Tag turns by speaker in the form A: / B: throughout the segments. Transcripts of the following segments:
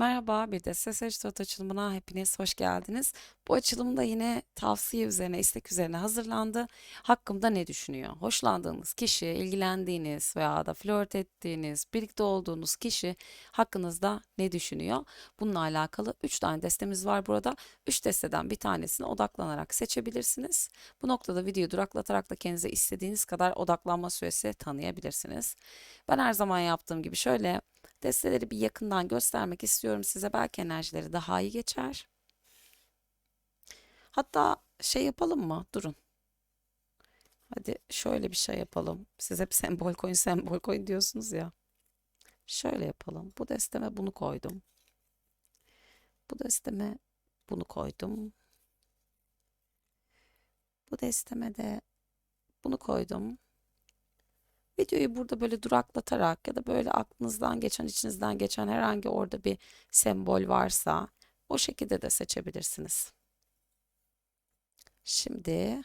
A: Merhaba, bir de Ses Tarot açılımına hepiniz hoş geldiniz. Bu açılım da yine tavsiye üzerine, istek üzerine hazırlandı. Hakkımda ne düşünüyor? Hoşlandığınız kişi, ilgilendiğiniz veya da flört ettiğiniz, birlikte olduğunuz kişi hakkınızda ne düşünüyor? Bununla alakalı 3 tane destemiz var burada. 3 desteden bir tanesine odaklanarak seçebilirsiniz. Bu noktada videoyu duraklatarak da kendinize istediğiniz kadar odaklanma süresi tanıyabilirsiniz. Ben her zaman yaptığım gibi şöyle Desteleri bir yakından göstermek istiyorum size. Belki enerjileri daha iyi geçer. Hatta şey yapalım mı? Durun. Hadi şöyle bir şey yapalım. Siz hep sembol koyun sembol koyun diyorsunuz ya. Şöyle yapalım. Bu desteme bunu koydum. Bu desteme bunu koydum. Bu desteme de bunu koydum. Videoyu burada böyle duraklatarak ya da böyle aklınızdan geçen, içinizden geçen herhangi orada bir sembol varsa o şekilde de seçebilirsiniz. Şimdi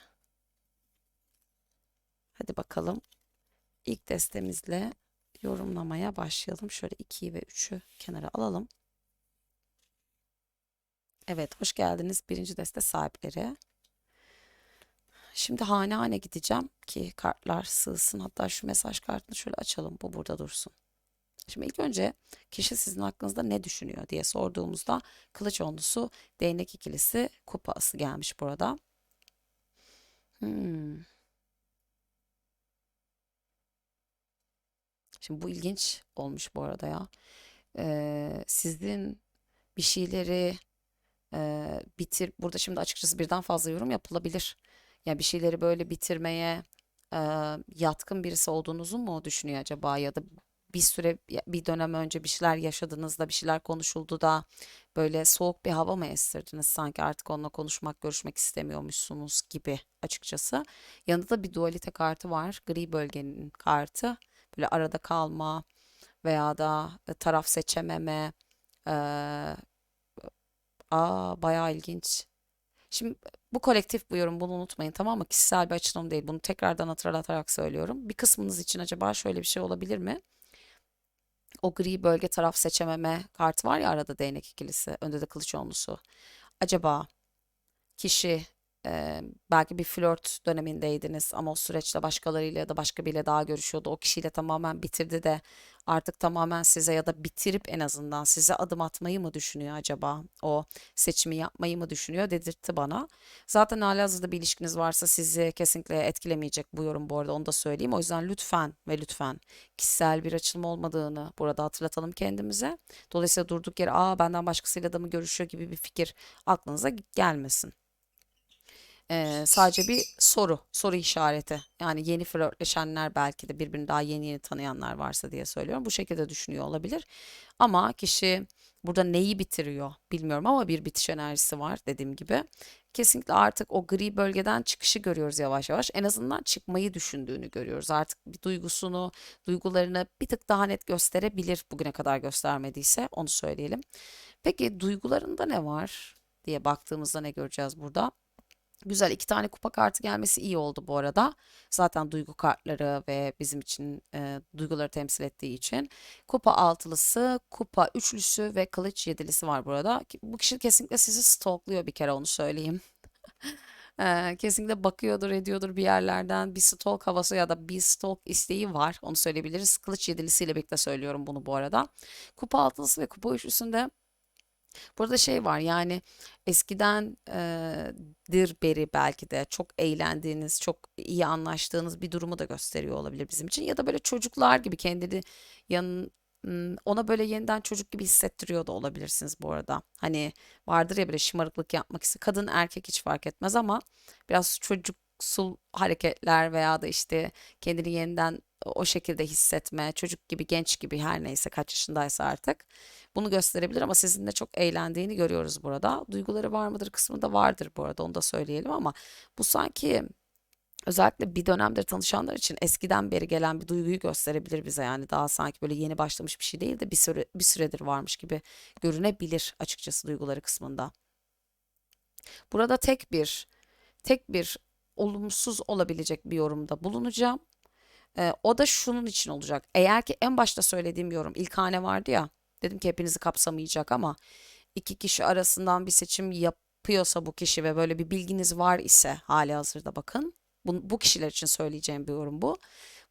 A: hadi bakalım ilk destemizle yorumlamaya başlayalım. Şöyle 2'yi ve 3'ü kenara alalım. Evet, hoş geldiniz birinci deste sahipleri. Şimdi hane hane gideceğim ki kartlar sığsın. Hatta şu mesaj kartını şöyle açalım. Bu burada dursun. Şimdi ilk önce kişi sizin hakkınızda ne düşünüyor diye sorduğumuzda kılıç onlusu, değnek ikilisi, kupa ası gelmiş burada. Hmm. Şimdi bu ilginç olmuş bu arada ya. Ee, sizin bir şeyleri e, bitir. Burada şimdi açıkçası birden fazla yorum yapılabilir. Yani bir şeyleri böyle bitirmeye e, yatkın birisi olduğunuzu mu düşünüyor acaba ya da bir süre bir dönem önce bir şeyler yaşadığınızda bir şeyler konuşuldu da böyle soğuk bir hava mı estirdiniz sanki artık onunla konuşmak görüşmek istemiyormuşsunuz gibi açıkçası. Yanında da bir dualite kartı var gri bölgenin kartı böyle arada kalma veya da taraf seçememe ee, aa bayağı ilginç. Şimdi bu kolektif bu yorum bunu unutmayın tamam mı? Kişisel bir açılım değil. Bunu tekrardan hatırlatarak söylüyorum. Bir kısmınız için acaba şöyle bir şey olabilir mi? O gri bölge taraf seçememe kartı var ya arada değnek ikilisi, önde de kılıç onlusu. Acaba kişi e, belki bir flört dönemindeydiniz ama o süreçte başkalarıyla ya da başka biriyle daha görüşüyordu. O kişiyle tamamen bitirdi de artık tamamen size ya da bitirip en azından size adım atmayı mı düşünüyor acaba? O seçimi yapmayı mı düşünüyor dedirtti bana. Zaten halihazırda bir ilişkiniz varsa sizi kesinlikle etkilemeyecek bu yorum bu arada onu da söyleyeyim. O yüzden lütfen ve lütfen kişisel bir açılım olmadığını burada hatırlatalım kendimize. Dolayısıyla durduk yere aa benden başkasıyla da mı görüşüyor gibi bir fikir aklınıza gelmesin e, sadece bir soru, soru işareti. Yani yeni flörtleşenler belki de birbirini daha yeni yeni tanıyanlar varsa diye söylüyorum. Bu şekilde düşünüyor olabilir. Ama kişi burada neyi bitiriyor bilmiyorum ama bir bitiş enerjisi var dediğim gibi. Kesinlikle artık o gri bölgeden çıkışı görüyoruz yavaş yavaş. En azından çıkmayı düşündüğünü görüyoruz. Artık bir duygusunu, duygularını bir tık daha net gösterebilir bugüne kadar göstermediyse onu söyleyelim. Peki duygularında ne var diye baktığımızda ne göreceğiz burada? Güzel iki tane kupa kartı gelmesi iyi oldu bu arada. Zaten duygu kartları ve bizim için e, duyguları temsil ettiği için. Kupa altılısı, kupa üçlüsü ve kılıç yedilisi var burada. Bu kişi kesinlikle sizi stalkluyor bir kere onu söyleyeyim. e, kesinlikle bakıyordur ediyordur bir yerlerden bir stalk havası ya da bir stalk isteği var onu söyleyebiliriz. Kılıç yedilisiyle birlikte söylüyorum bunu bu arada. Kupa altılısı ve kupa üçlüsünde Burada şey var yani eskiden e, dir beri belki de çok eğlendiğiniz, çok iyi anlaştığınız bir durumu da gösteriyor olabilir bizim için. Ya da böyle çocuklar gibi kendini yan, ona böyle yeniden çocuk gibi hissettiriyor da olabilirsiniz bu arada. Hani vardır ya böyle şımarıklık yapmak istiyor. Kadın erkek hiç fark etmez ama biraz çocuksul hareketler veya da işte kendini yeniden o şekilde hissetme, çocuk gibi, genç gibi her neyse kaç yaşındaysa artık bunu gösterebilir ama sizin de çok eğlendiğini görüyoruz burada. Duyguları var mıdır kısmı da vardır bu arada onu da söyleyelim ama bu sanki özellikle bir dönemdir tanışanlar için eskiden beri gelen bir duyguyu gösterebilir bize yani daha sanki böyle yeni başlamış bir şey değil de bir süre bir süredir varmış gibi görünebilir açıkçası duyguları kısmında. Burada tek bir tek bir olumsuz olabilecek bir yorumda bulunacağım. Ee, o da şunun için olacak. Eğer ki en başta söylediğim yorum ilk hane vardı ya Dedim ki hepinizi kapsamayacak ama iki kişi arasından bir seçim yapıyorsa bu kişi ve böyle bir bilginiz var ise hali hazırda bakın. Bu, bu kişiler için söyleyeceğim bir yorum bu.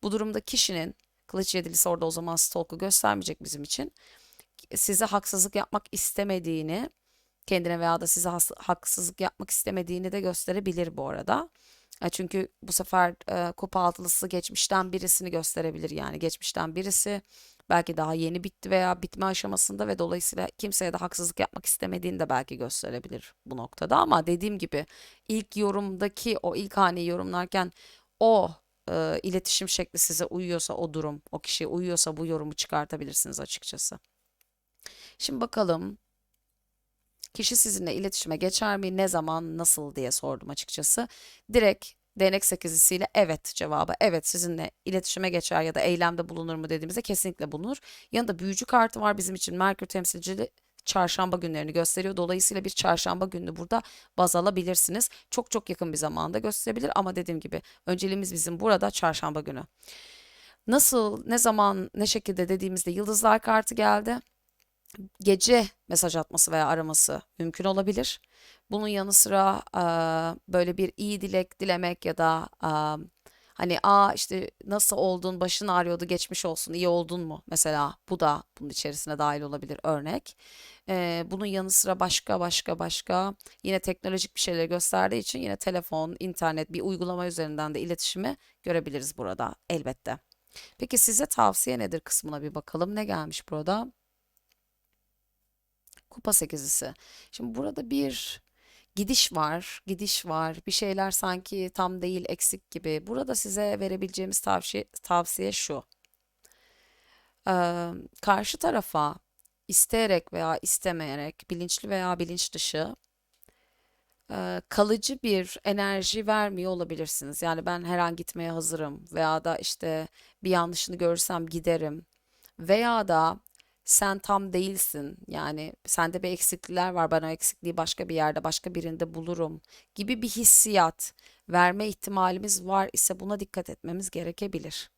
A: Bu durumda kişinin kılıç yedilisi orada o zaman stalk'u göstermeyecek bizim için. Size haksızlık yapmak istemediğini kendine veya da size haksızlık yapmak istemediğini de gösterebilir bu arada. Çünkü bu sefer e, kupa altılısı geçmişten birisini gösterebilir yani geçmişten birisi belki daha yeni bitti veya bitme aşamasında ve dolayısıyla kimseye de haksızlık yapmak istemediğini de belki gösterebilir bu noktada ama dediğim gibi ilk yorumdaki o ilk haneyi yorumlarken o e, iletişim şekli size uyuyorsa o durum o kişiye uyuyorsa bu yorumu çıkartabilirsiniz açıkçası. Şimdi bakalım Kişi sizinle iletişime geçer mi? Ne zaman? Nasıl diye sordum açıkçası. Direkt değnek sekizlisiyle evet cevabı. Evet sizinle iletişime geçer ya da eylemde bulunur mu dediğimizde kesinlikle bulunur. Yanında büyücü kartı var bizim için Merkür temsilcili çarşamba günlerini gösteriyor. Dolayısıyla bir çarşamba gününü burada baz alabilirsiniz. Çok çok yakın bir zamanda gösterebilir ama dediğim gibi önceliğimiz bizim burada çarşamba günü. Nasıl, ne zaman, ne şekilde dediğimizde yıldızlar kartı geldi gece mesaj atması veya araması mümkün olabilir. Bunun yanı sıra böyle bir iyi dilek dilemek ya da hani a işte nasıl oldun başın ağrıyordu geçmiş olsun iyi oldun mu mesela bu da bunun içerisine dahil olabilir örnek. bunun yanı sıra başka başka başka yine teknolojik bir şeyler gösterdiği için yine telefon, internet bir uygulama üzerinden de iletişimi görebiliriz burada elbette. Peki size tavsiye nedir kısmına bir bakalım ne gelmiş burada? Kupa sekizisi. Şimdi burada bir gidiş var, gidiş var. Bir şeyler sanki tam değil, eksik gibi. Burada size verebileceğimiz tavsiye, tavsiye şu. Ee, karşı tarafa isteyerek veya istemeyerek, bilinçli veya bilinç dışı kalıcı bir enerji vermiyor olabilirsiniz. Yani ben her an gitmeye hazırım veya da işte bir yanlışını görürsem giderim veya da sen tam değilsin. Yani sende bir eksiklikler var. Ben o eksikliği başka bir yerde, başka birinde bulurum gibi bir hissiyat verme ihtimalimiz var ise buna dikkat etmemiz gerekebilir.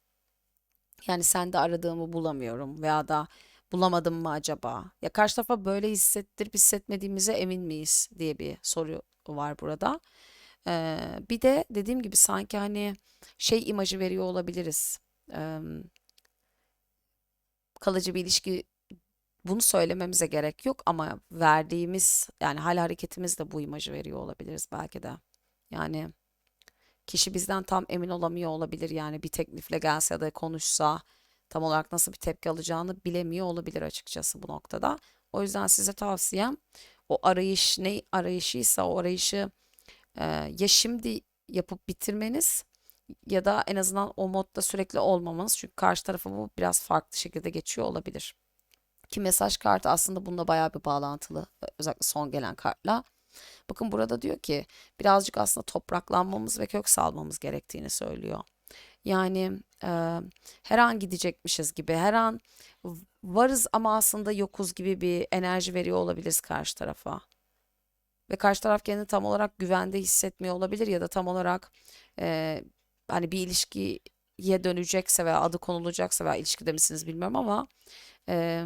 A: Yani sende aradığımı bulamıyorum veya da bulamadım mı acaba? Ya karşı tarafa böyle hissettirip hissetmediğimize emin miyiz diye bir soru var burada. Ee, bir de dediğim gibi sanki hani şey imajı veriyor olabiliriz. Ee, kalıcı bir ilişki bunu söylememize gerek yok ama verdiğimiz yani hal hareketimiz de bu imajı veriyor olabiliriz belki de. Yani kişi bizden tam emin olamıyor olabilir yani bir teklifle gelse ya da konuşsa tam olarak nasıl bir tepki alacağını bilemiyor olabilir açıkçası bu noktada. O yüzden size tavsiyem o arayış ne arayışıysa o arayışı e, ya şimdi yapıp bitirmeniz ya da en azından o modda sürekli olmamanız çünkü karşı tarafa bu biraz farklı şekilde geçiyor olabilir. Ki mesaj kartı aslında bununla bayağı bir bağlantılı. Özellikle son gelen kartla. Bakın burada diyor ki birazcık aslında topraklanmamız ve kök salmamız gerektiğini söylüyor. Yani e, her an gidecekmişiz gibi, her an varız ama aslında yokuz gibi bir enerji veriyor olabiliriz karşı tarafa. Ve karşı taraf kendini tam olarak güvende hissetmiyor olabilir ya da tam olarak e, hani bir ilişkiye dönecekse veya adı konulacaksa veya ilişkide misiniz bilmiyorum ama e,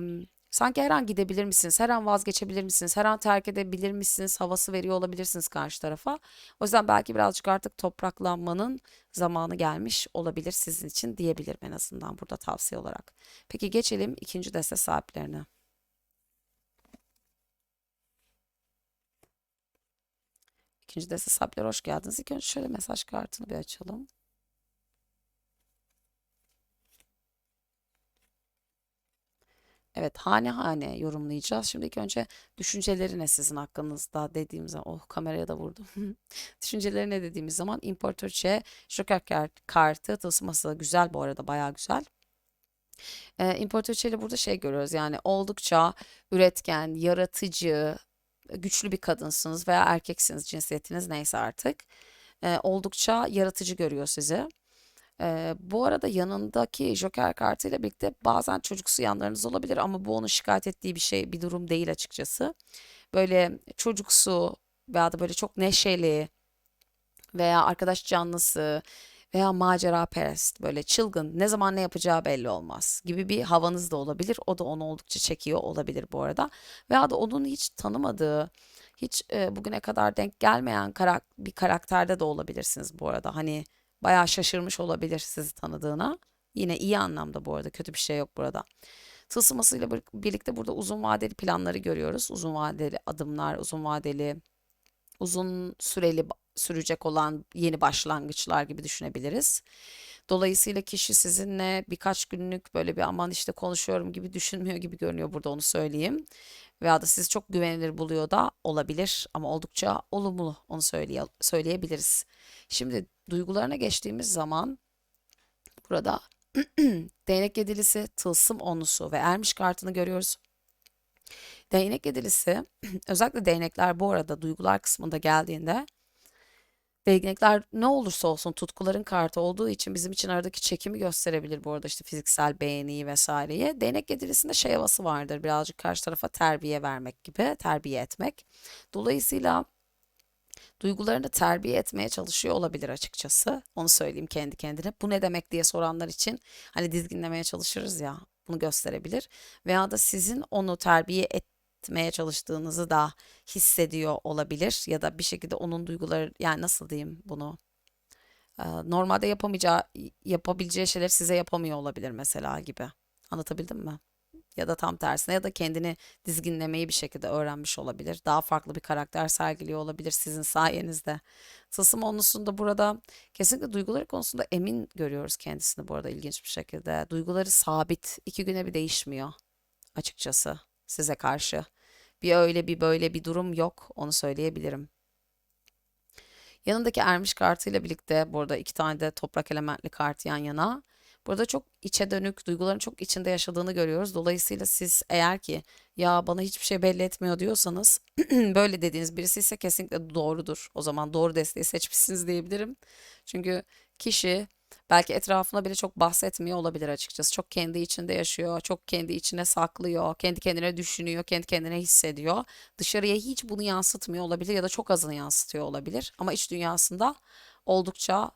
A: sanki her an gidebilir misiniz, her an vazgeçebilir misiniz, her an terk edebilir misiniz havası veriyor olabilirsiniz karşı tarafa. O yüzden belki birazcık artık topraklanmanın zamanı gelmiş olabilir sizin için diyebilirim en azından burada tavsiye olarak. Peki geçelim ikinci deste sahiplerine. İkinci deste sahipleri hoş geldiniz. İlk önce şöyle mesaj kartını bir açalım. Evet, hane hane yorumlayacağız. Şimdi ilk önce düşünceleri ne sizin hakkınızda dediğimiz zaman, oh kameraya da vurdum. düşünceleri ne dediğimiz zaman İmparatoriçe Joker kartı tılsıması güzel bu arada bayağı güzel. Ee, İmparatoriçe ile burada şey görüyoruz yani oldukça üretken, yaratıcı, güçlü bir kadınsınız veya erkeksiniz cinsiyetiniz neyse artık. Ee, oldukça yaratıcı görüyor sizi. Ee, bu arada yanındaki Joker kartıyla birlikte bazen çocuksu yanlarınız olabilir ama bu onun şikayet ettiği bir şey, bir durum değil açıkçası. Böyle çocuksu veya da böyle çok neşeli veya arkadaş canlısı veya macera perest böyle çılgın ne zaman ne yapacağı belli olmaz gibi bir havanız da olabilir. O da onu oldukça çekiyor olabilir bu arada. Veya da onun hiç tanımadığı hiç e, bugüne kadar denk gelmeyen karak bir karakterde de olabilirsiniz bu arada. Hani bayağı şaşırmış olabilir sizi tanıdığına. Yine iyi anlamda bu arada kötü bir şey yok burada. Tılsımasıyla bir- birlikte burada uzun vadeli planları görüyoruz. Uzun vadeli adımlar, uzun vadeli, uzun süreli sürecek olan yeni başlangıçlar gibi düşünebiliriz. Dolayısıyla kişi sizinle birkaç günlük böyle bir aman işte konuşuyorum gibi düşünmüyor gibi görünüyor burada onu söyleyeyim. Veya da sizi çok güvenilir buluyor da olabilir ama oldukça olumlu onu söyleye söyleyebiliriz. Şimdi duygularına geçtiğimiz zaman burada değnek yedilisi, tılsım onlusu ve ermiş kartını görüyoruz. Değnek yedilisi özellikle değnekler bu arada duygular kısmında geldiğinde Değnekler ne olursa olsun tutkuların kartı olduğu için bizim için aradaki çekimi gösterebilir bu arada işte fiziksel beğeniyi vesaireyi. Değnek yedilisinde şey havası vardır birazcık karşı tarafa terbiye vermek gibi, terbiye etmek. Dolayısıyla duygularını terbiye etmeye çalışıyor olabilir açıkçası. Onu söyleyeyim kendi kendine. Bu ne demek diye soranlar için hani dizginlemeye çalışırız ya bunu gösterebilir. Veya da sizin onu terbiye etmeye çalıştığınızı da hissediyor olabilir ya da bir şekilde onun duyguları yani nasıl diyeyim bunu normalde yapamayacağı yapabileceği şeyleri size yapamıyor olabilir mesela gibi anlatabildim mi? Ya da tam tersine ya da kendini dizginlemeyi bir şekilde öğrenmiş olabilir. Daha farklı bir karakter sergiliyor olabilir sizin sayenizde. Tılsım onlusunda burada kesinlikle duyguları konusunda emin görüyoruz kendisini bu arada ilginç bir şekilde. Duyguları sabit, iki güne bir değişmiyor açıkçası size karşı. Bir öyle bir böyle bir durum yok onu söyleyebilirim. Yanındaki ermiş kartıyla birlikte burada iki tane de toprak elementli kart yan yana. Burada çok içe dönük, duyguların çok içinde yaşadığını görüyoruz. Dolayısıyla siz eğer ki ya bana hiçbir şey belli etmiyor diyorsanız böyle dediğiniz birisi ise kesinlikle doğrudur. O zaman doğru desteği seçmişsiniz diyebilirim. Çünkü kişi belki etrafına bile çok bahsetmiyor olabilir açıkçası. Çok kendi içinde yaşıyor, çok kendi içine saklıyor, kendi kendine düşünüyor, kendi kendine hissediyor. Dışarıya hiç bunu yansıtmıyor olabilir ya da çok azını yansıtıyor olabilir. Ama iç dünyasında oldukça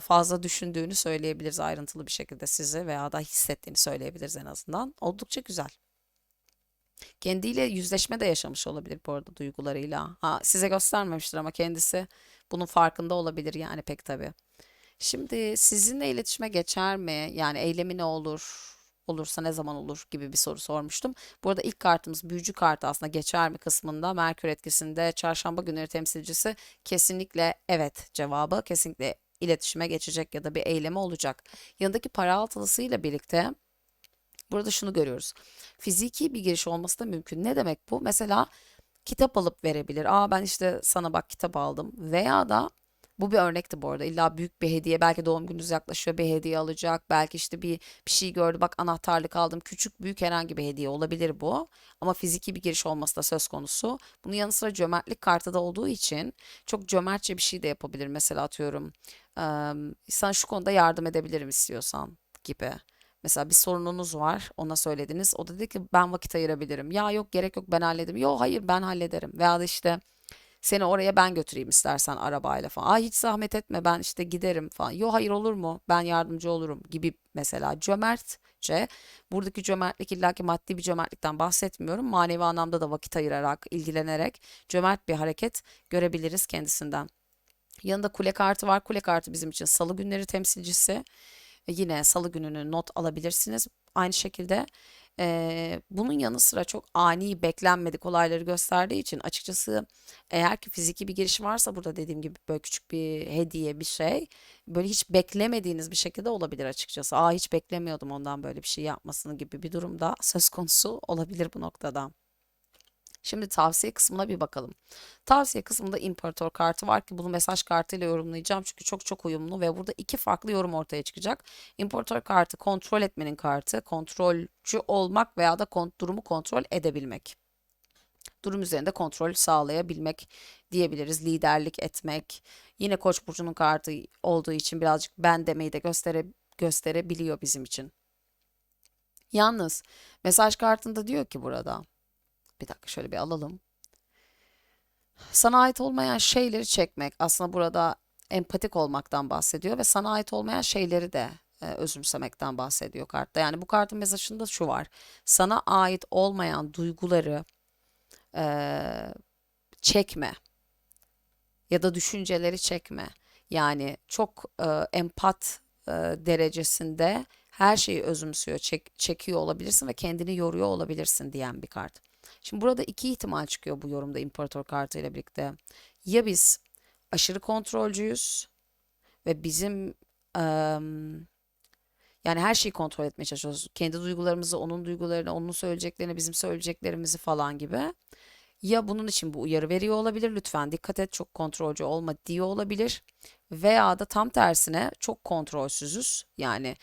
A: fazla düşündüğünü söyleyebiliriz ayrıntılı bir şekilde sizi veya da hissettiğini söyleyebiliriz en azından. Oldukça güzel. Kendiyle yüzleşme de yaşamış olabilir bu arada duygularıyla. Ha, size göstermemiştir ama kendisi bunun farkında olabilir yani pek tabii. Şimdi sizinle iletişime geçer mi? Yani eylemi ne olur? Olursa ne zaman olur gibi bir soru sormuştum. Burada ilk kartımız büyücü kartı aslında geçer mi kısmında Merkür etkisinde çarşamba günleri temsilcisi kesinlikle evet cevabı kesinlikle iletişime geçecek ya da bir eylemi olacak. Yanındaki para altılısıyla birlikte burada şunu görüyoruz. Fiziki bir giriş olması da mümkün. Ne demek bu? Mesela kitap alıp verebilir. Aa ben işte sana bak kitap aldım. Veya da bu bir örnekti bu arada. İlla büyük bir hediye. Belki doğum gününüz yaklaşıyor bir hediye alacak. Belki işte bir, bir şey gördü. Bak anahtarlık aldım. Küçük büyük herhangi bir hediye olabilir bu. Ama fiziki bir giriş olması da söz konusu. Bunun yanı sıra cömertlik kartı da olduğu için çok cömertçe bir şey de yapabilir. Mesela atıyorum eee sana şu konuda yardım edebilirim istiyorsan gibi. Mesela bir sorununuz var, ona söylediniz. O da dedi ki ben vakit ayırabilirim. Ya yok gerek yok ben hallederim. Yok hayır ben hallederim. Veya da işte seni oraya ben götüreyim istersen arabayla falan. Aa hiç zahmet etme ben işte giderim falan. Yo hayır olur mu? Ben yardımcı olurum gibi mesela cömertçe. Buradaki cömertlik illaki maddi bir cömertlikten bahsetmiyorum. Manevi anlamda da vakit ayırarak, ilgilenerek cömert bir hareket görebiliriz kendisinden. Yanında kule kartı var. Kule kartı bizim için salı günleri temsilcisi. E, Yine salı gününü not alabilirsiniz. Aynı şekilde eee, bunun yanı sıra çok ani beklenmedik olayları gösterdiği için açıkçası eğer ki fiziki bir giriş varsa burada dediğim gibi böyle küçük bir hediye bir şey böyle hiç beklemediğiniz bir şekilde olabilir açıkçası. Aa hiç beklemiyordum ondan böyle bir şey yapmasını gibi bir durumda söz konusu olabilir bu noktada. Şimdi tavsiye kısmına bir bakalım. Tavsiye kısmında imparator kartı var ki bunu mesaj kartıyla yorumlayacağım çünkü çok çok uyumlu ve burada iki farklı yorum ortaya çıkacak. İmparator kartı kontrol etmenin kartı, kontrolcü olmak veya da kon- durumu kontrol edebilmek. Durum üzerinde kontrol sağlayabilmek diyebiliriz. Liderlik etmek. Yine Koç burcunun kartı olduğu için birazcık ben demeyi de göstere gösterebiliyor bizim için. Yalnız mesaj kartında diyor ki burada bir dakika şöyle bir alalım. Sana ait olmayan şeyleri çekmek. Aslında burada empatik olmaktan bahsediyor ve sana ait olmayan şeyleri de e, özümsemekten bahsediyor kartta. Yani bu kartın mesajında şu var. Sana ait olmayan duyguları e, çekme ya da düşünceleri çekme. Yani çok e, empat e, derecesinde her şeyi özümsüyor, çek- çekiyor olabilirsin ve kendini yoruyor olabilirsin diyen bir kart. Şimdi burada iki ihtimal çıkıyor bu yorumda imparator kartı ile birlikte. Ya biz aşırı kontrolcüyüz ve bizim em, yani her şeyi kontrol etmeye çalışıyoruz. Kendi duygularımızı, onun duygularını, onun söyleyeceklerini, bizim söyleyeceklerimizi falan gibi. Ya bunun için bu uyarı veriyor olabilir. Lütfen dikkat et çok kontrolcü olma diyor olabilir. Veya da tam tersine çok kontrolsüzüz. Yani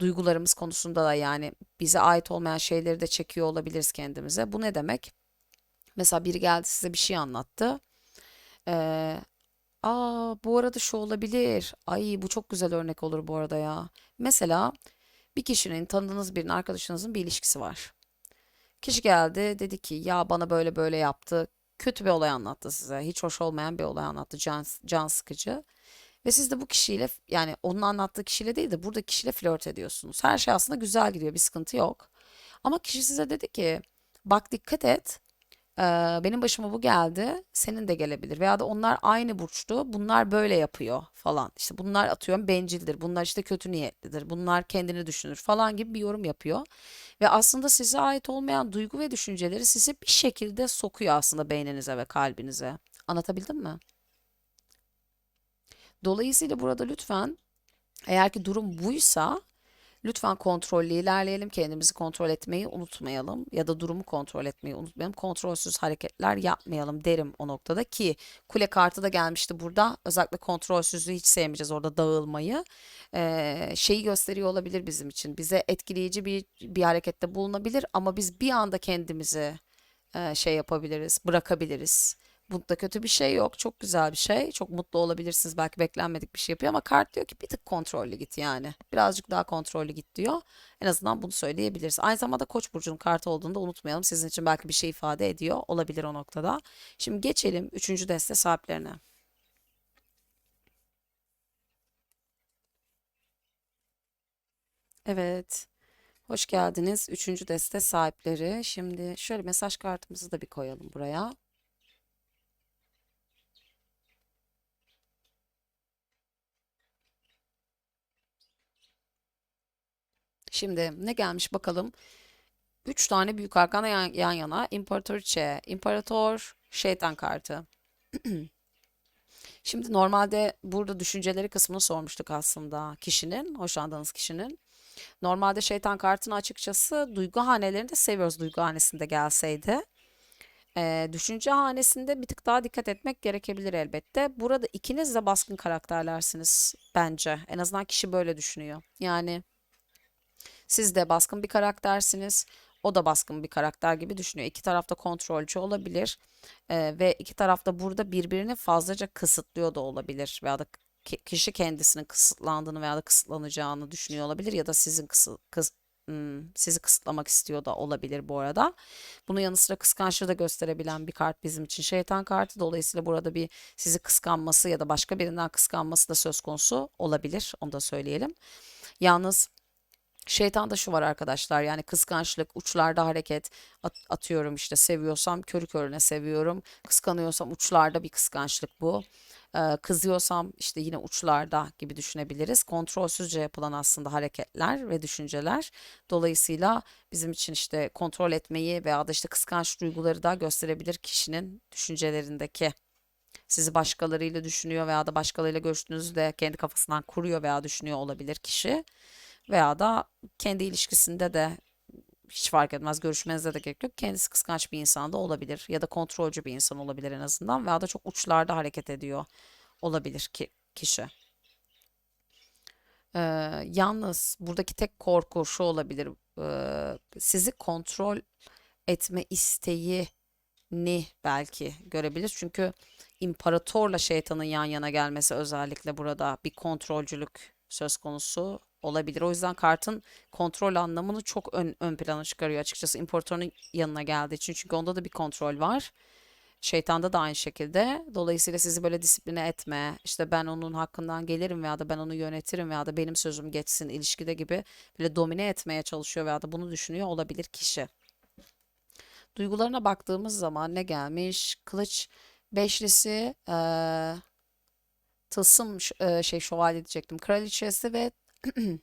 A: duygularımız konusunda da yani bize ait olmayan şeyleri de çekiyor olabiliriz kendimize. Bu ne demek? Mesela biri geldi size bir şey anlattı. Ee, aa bu arada şu olabilir. Ay bu çok güzel örnek olur bu arada ya. Mesela bir kişinin tanıdığınız birinin arkadaşınızın bir ilişkisi var. Kişi geldi dedi ki ya bana böyle böyle yaptı. Kötü bir olay anlattı size. Hiç hoş olmayan bir olay anlattı. Can, can sıkıcı. Ve siz de bu kişiyle yani onun anlattığı kişiyle değil de burada kişiyle flört ediyorsunuz. Her şey aslında güzel gidiyor. Bir sıkıntı yok. Ama kişi size dedi ki bak dikkat et. benim başıma bu geldi. Senin de gelebilir. Veya da onlar aynı burçtu. Bunlar böyle yapıyor falan. İşte bunlar atıyorum bencildir. Bunlar işte kötü niyetlidir. Bunlar kendini düşünür falan gibi bir yorum yapıyor. Ve aslında size ait olmayan duygu ve düşünceleri sizi bir şekilde sokuyor aslında beyninize ve kalbinize. Anlatabildim mi? Dolayısıyla burada lütfen eğer ki durum buysa lütfen kontrollü ilerleyelim. Kendimizi kontrol etmeyi unutmayalım ya da durumu kontrol etmeyi unutmayalım. Kontrolsüz hareketler yapmayalım derim o noktada ki kule kartı da gelmişti burada. Özellikle kontrolsüzlüğü hiç sevmeyeceğiz orada dağılmayı. Ee, şeyi gösteriyor olabilir bizim için. Bize etkileyici bir bir harekette bulunabilir ama biz bir anda kendimizi e, şey yapabiliriz, bırakabiliriz. Bunda kötü bir şey yok. Çok güzel bir şey. Çok mutlu olabilirsiniz. Belki beklenmedik bir şey yapıyor ama kart diyor ki bir tık kontrollü git yani. Birazcık daha kontrollü git diyor. En azından bunu söyleyebiliriz. Aynı zamanda Koç burcunun kartı olduğunu da unutmayalım. Sizin için belki bir şey ifade ediyor olabilir o noktada. Şimdi geçelim üçüncü deste sahiplerine. Evet. Hoş geldiniz. Üçüncü deste sahipleri. Şimdi şöyle mesaj kartımızı da bir koyalım buraya. Şimdi ne gelmiş bakalım. Üç tane büyük arkana yan, yan yana. İmparatoriçe, İmparator, Şeytan kartı. Şimdi normalde burada düşünceleri kısmını sormuştuk aslında kişinin, hoşlandığınız kişinin. Normalde şeytan kartını açıkçası duygu hanelerinde seviyoruz duygu hanesinde gelseydi. Ee, düşünce hanesinde bir tık daha dikkat etmek gerekebilir elbette. Burada ikiniz de baskın karakterlersiniz bence. En azından kişi böyle düşünüyor. Yani siz de baskın bir karaktersiniz. O da baskın bir karakter gibi düşünüyor. İki tarafta kontrolcü olabilir. Ee, ve iki tarafta burada birbirini fazlaca kısıtlıyor da olabilir. Veya da ki- kişi kendisinin kısıtlandığını veya da kısıtlanacağını düşünüyor olabilir. Ya da sizin kısı, kıs- hmm, sizi kısıtlamak istiyor da olabilir bu arada. Bunun yanı sıra kıskançlığı da gösterebilen bir kart bizim için şeytan kartı. Dolayısıyla burada bir sizi kıskanması ya da başka birinden kıskanması da söz konusu olabilir. Onu da söyleyelim. Yalnız Şeytanda şu var arkadaşlar yani kıskançlık, uçlarda hareket at- atıyorum işte seviyorsam körü körüne seviyorum. Kıskanıyorsam uçlarda bir kıskançlık bu. Ee, kızıyorsam işte yine uçlarda gibi düşünebiliriz. Kontrolsüzce yapılan aslında hareketler ve düşünceler. Dolayısıyla bizim için işte kontrol etmeyi veya da işte kıskanç duyguları da gösterebilir kişinin düşüncelerindeki. Sizi başkalarıyla düşünüyor veya da başkalarıyla görüştüğünüzde kendi kafasından kuruyor veya düşünüyor olabilir kişi. Veya da kendi ilişkisinde de hiç fark etmez görüşmenize de gerek yok. Kendisi kıskanç bir insan da olabilir ya da kontrolcü bir insan olabilir en azından veya da çok uçlarda hareket ediyor olabilir ki kişi. Ee, yalnız buradaki tek korku şu olabilir. Ee, sizi kontrol etme isteğini belki görebilir. Çünkü imparatorla şeytanın yan yana gelmesi özellikle burada bir kontrolcülük söz konusu olabilir. O yüzden kartın kontrol anlamını çok ön, ön plana çıkarıyor açıkçası imparatorun yanına geldiği için. Çünkü onda da bir kontrol var. Şeytanda da aynı şekilde. Dolayısıyla sizi böyle disipline etme, işte ben onun hakkından gelirim veya da ben onu yönetirim veya da benim sözüm geçsin ilişkide gibi böyle domine etmeye çalışıyor veya da bunu düşünüyor olabilir kişi. Duygularına baktığımız zaman ne gelmiş? Kılıç beşlisi, eee tılsım eee, şey şövalye diyecektim. Kraliçesi ve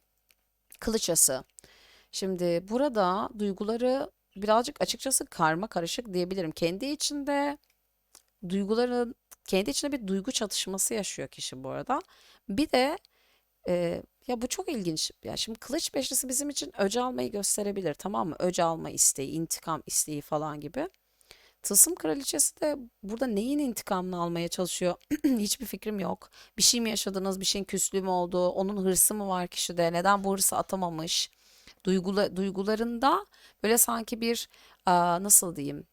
A: kılıçası. Şimdi burada duyguları birazcık açıkçası karma karışık diyebilirim. Kendi içinde duyguların kendi içinde bir duygu çatışması yaşıyor kişi bu arada. Bir de e, ya bu çok ilginç. Ya şimdi kılıç beşlisi bizim için öc almayı gösterebilir, tamam mı? Öc alma isteği, intikam isteği falan gibi. Tılsım kraliçesi de burada neyin intikamını almaya çalışıyor? Hiçbir fikrim yok. Bir şey mi yaşadınız? Bir şeyin küslüğü mü oldu? Onun hırsı mı var kişide? Neden bu hırsı atamamış? Duygula, duygularında böyle sanki bir nasıl diyeyim?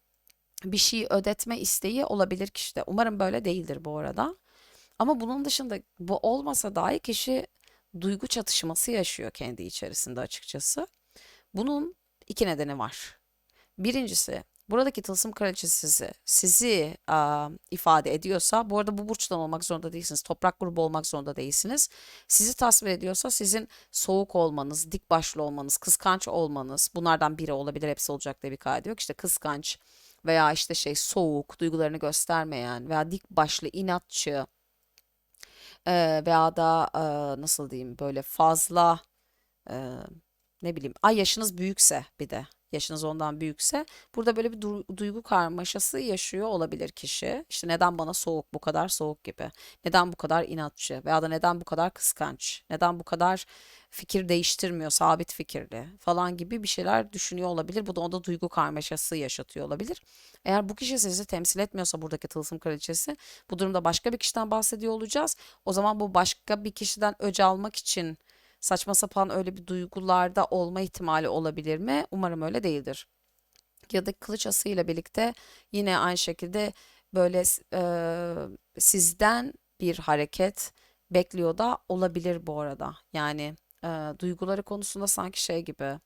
A: bir şeyi ödetme isteği olabilir kişide. Umarım böyle değildir bu arada. Ama bunun dışında bu olmasa dahi kişi duygu çatışması yaşıyor kendi içerisinde açıkçası. Bunun iki nedeni var. Birincisi buradaki tılsım kraliçesi sizi, sizi aa, ifade ediyorsa bu arada bu burçtan olmak zorunda değilsiniz. Toprak grubu olmak zorunda değilsiniz. Sizi tasvir ediyorsa sizin soğuk olmanız, dik başlı olmanız, kıskanç olmanız bunlardan biri olabilir. Hepsi olacak diye bir kaydı yok. İşte kıskanç veya işte şey soğuk, duygularını göstermeyen veya dik başlı, inatçı eee, veya da eee, nasıl diyeyim böyle fazla eee, ne bileyim ay yaşınız büyükse bir de yaşınız ondan büyükse burada böyle bir du- duygu karmaşası yaşıyor olabilir kişi. İşte neden bana soğuk bu kadar soğuk gibi. Neden bu kadar inatçı veya da neden bu kadar kıskanç. Neden bu kadar fikir değiştirmiyor, sabit fikirli falan gibi bir şeyler düşünüyor olabilir. Bu da onda duygu karmaşası yaşatıyor olabilir. Eğer bu kişi sizi temsil etmiyorsa buradaki tılsım kraliçesi bu durumda başka bir kişiden bahsediyor olacağız. O zaman bu başka bir kişiden öc almak için saçma sapan öyle bir duygularda olma ihtimali olabilir mi? Umarım öyle değildir. Ya da kılıç asıyla birlikte yine aynı şekilde böyle e, sizden bir hareket bekliyor da olabilir bu arada. Yani e, duyguları konusunda sanki şey gibi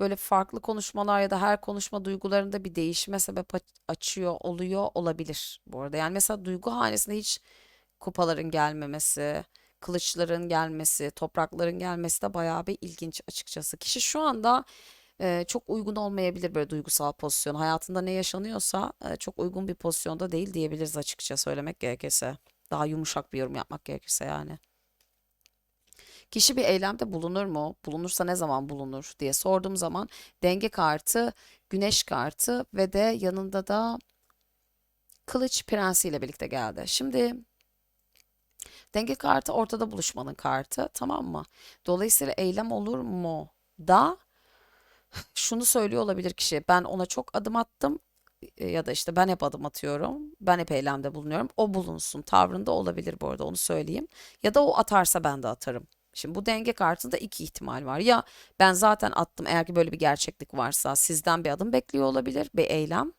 A: böyle farklı konuşmalar ya da her konuşma duygularında bir değişime sebep aç- açıyor oluyor olabilir bu arada. Yani mesela duygu hanesinde hiç kupaların gelmemesi, kılıçların gelmesi, toprakların gelmesi de bayağı bir ilginç açıkçası. Kişi şu anda e, çok uygun olmayabilir böyle duygusal pozisyon. Hayatında ne yaşanıyorsa e, çok uygun bir pozisyonda değil diyebiliriz açıkça söylemek gerekirse. Daha yumuşak bir yorum yapmak gerekirse yani. Kişi bir eylemde bulunur mu? Bulunursa ne zaman bulunur diye sorduğum zaman denge kartı, güneş kartı ve de yanında da kılıç prensiyle birlikte geldi. Şimdi Denge kartı ortada buluşmanın kartı, tamam mı? Dolayısıyla eylem olur mu da şunu söylüyor olabilir kişi. Ben ona çok adım attım e, ya da işte ben hep adım atıyorum. Ben hep eylemde bulunuyorum. O bulunsun tavrında olabilir bu arada onu söyleyeyim. Ya da o atarsa ben de atarım. Şimdi bu denge kartında iki ihtimal var. Ya ben zaten attım eğer ki böyle bir gerçeklik varsa sizden bir adım bekliyor olabilir, bir eylem.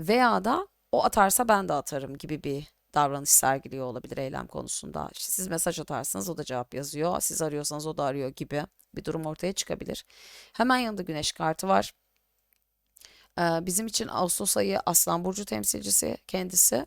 A: Veya da o atarsa ben de atarım gibi bir davranış sergiliyor olabilir eylem konusunda. İşte siz mesaj atarsınız o da cevap yazıyor. Siz arıyorsanız o da arıyor gibi bir durum ortaya çıkabilir. Hemen yanında güneş kartı var. Ee, bizim için Ağustos ayı Aslan Burcu temsilcisi kendisi.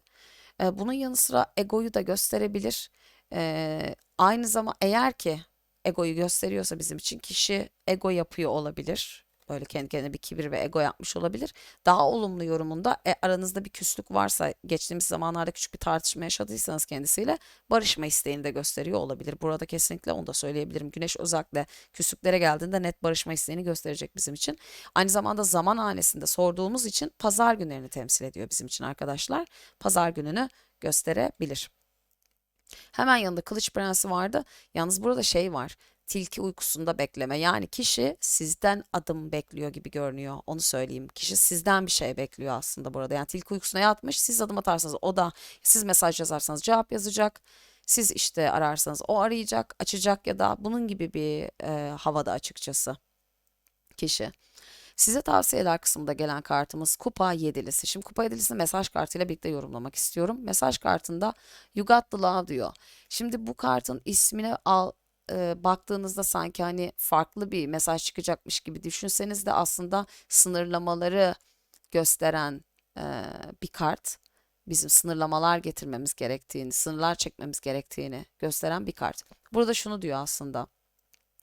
A: Ee, bunun yanı sıra egoyu da gösterebilir. Ee, aynı zaman eğer ki egoyu gösteriyorsa bizim için kişi ego yapıyor olabilir. Böyle kendi kendine bir kibir ve ego yapmış olabilir. Daha olumlu yorumunda e, aranızda bir küslük varsa geçtiğimiz zamanlarda küçük bir tartışma yaşadıysanız kendisiyle barışma isteğini de gösteriyor olabilir. Burada kesinlikle onu da söyleyebilirim. Güneş özellikle küslüklere geldiğinde net barışma isteğini gösterecek bizim için. Aynı zamanda zaman hanesinde sorduğumuz için pazar günlerini temsil ediyor bizim için arkadaşlar. Pazar gününü gösterebilir. Hemen yanında Kılıç Prensi vardı. Yalnız burada şey var. Tilki uykusunda bekleme. Yani kişi sizden adım bekliyor gibi görünüyor. Onu söyleyeyim. Kişi sizden bir şey bekliyor aslında burada. Yani tilki uykusuna yatmış. Siz adım atarsanız o da siz mesaj yazarsanız cevap yazacak. Siz işte ararsanız o arayacak, açacak ya da bunun gibi bir e, havada açıkçası kişi. Size tavsiyeler kısmında gelen kartımız Kupa Yedilisi. Şimdi Kupa Yedilisini mesaj kartıyla birlikte yorumlamak istiyorum. Mesaj kartında You Got the Love diyor. Şimdi bu kartın ismini al, e, baktığınızda sanki hani farklı bir mesaj çıkacakmış gibi düşünseniz de aslında sınırlamaları gösteren e, bir kart. Bizim sınırlamalar getirmemiz gerektiğini, sınırlar çekmemiz gerektiğini gösteren bir kart. Burada şunu diyor aslında.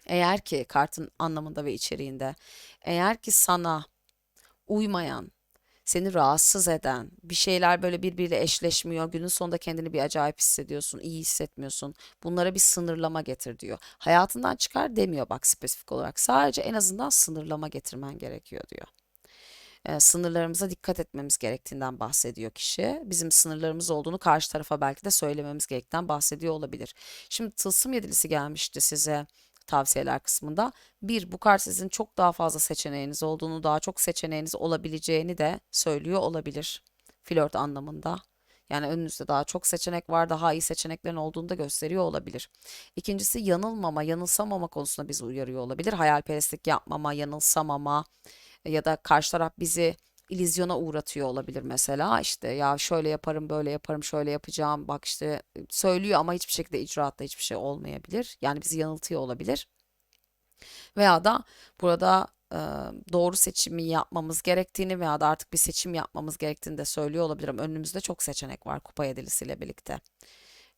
A: Eğer ki kartın anlamında ve içeriğinde, eğer ki sana uymayan, seni rahatsız eden, bir şeyler böyle birbiriyle eşleşmiyor, günün sonunda kendini bir acayip hissediyorsun, iyi hissetmiyorsun. Bunlara bir sınırlama getir diyor. Hayatından çıkar demiyor bak spesifik olarak. Sadece en azından sınırlama getirmen gerekiyor diyor. Ee, sınırlarımıza dikkat etmemiz gerektiğinden bahsediyor kişi. Bizim sınırlarımız olduğunu karşı tarafa belki de söylememiz gerektiğinden bahsediyor olabilir. Şimdi tılsım yedilisi gelmişti size tavsiyeler kısmında. Bir, bu kart sizin çok daha fazla seçeneğiniz olduğunu, daha çok seçeneğiniz olabileceğini de söylüyor olabilir. Flört anlamında. Yani önünüzde daha çok seçenek var, daha iyi seçeneklerin olduğunu da gösteriyor olabilir. İkincisi yanılmama, yanılsamama konusunda bizi uyarıyor olabilir. Hayalperestlik yapmama, yanılsamama ya da karşı taraf bizi illüzyona uğratıyor olabilir mesela. İşte ya şöyle yaparım, böyle yaparım, şöyle yapacağım. Bak işte söylüyor ama hiçbir şekilde icraatta hiçbir şey olmayabilir. Yani bizi yanıltıyor olabilir. Veya da burada e, doğru seçimi yapmamız gerektiğini veya da artık bir seçim yapmamız gerektiğini de söylüyor olabilirim. Önümüzde çok seçenek var kupa yedilisiyle birlikte.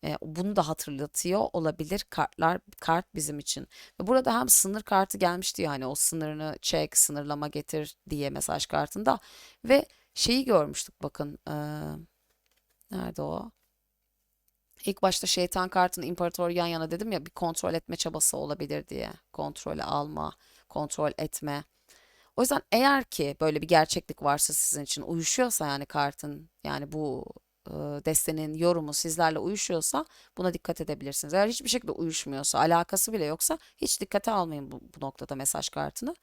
A: E, bunu da hatırlatıyor olabilir kartlar kart bizim için. Ve burada hem sınır kartı gelmiş diyor hani o sınırını çek, sınırlama getir diye mesaj kartında ve şeyi görmüştük bakın. e, nerede o? İlk başta şeytan kartını imparator yan yana dedim ya bir kontrol etme çabası olabilir diye. Kontrolü alma, kontrol etme. O yüzden eğer ki böyle bir gerçeklik varsa sizin için uyuşuyorsa yani kartın yani bu destenin yorumu sizlerle uyuşuyorsa buna dikkat edebilirsiniz. Eğer hiçbir şekilde uyuşmuyorsa, alakası bile yoksa hiç dikkate almayın bu, bu noktada mesaj kartını.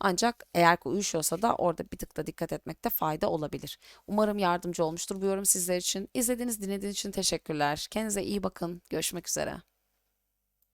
A: Ancak eğer ki uyuşuyorsa da orada bir tık da dikkat etmekte fayda olabilir. Umarım yardımcı olmuştur bu yorum sizler için. İzlediğiniz, dinlediğiniz için teşekkürler. Kendinize iyi bakın. Görüşmek üzere.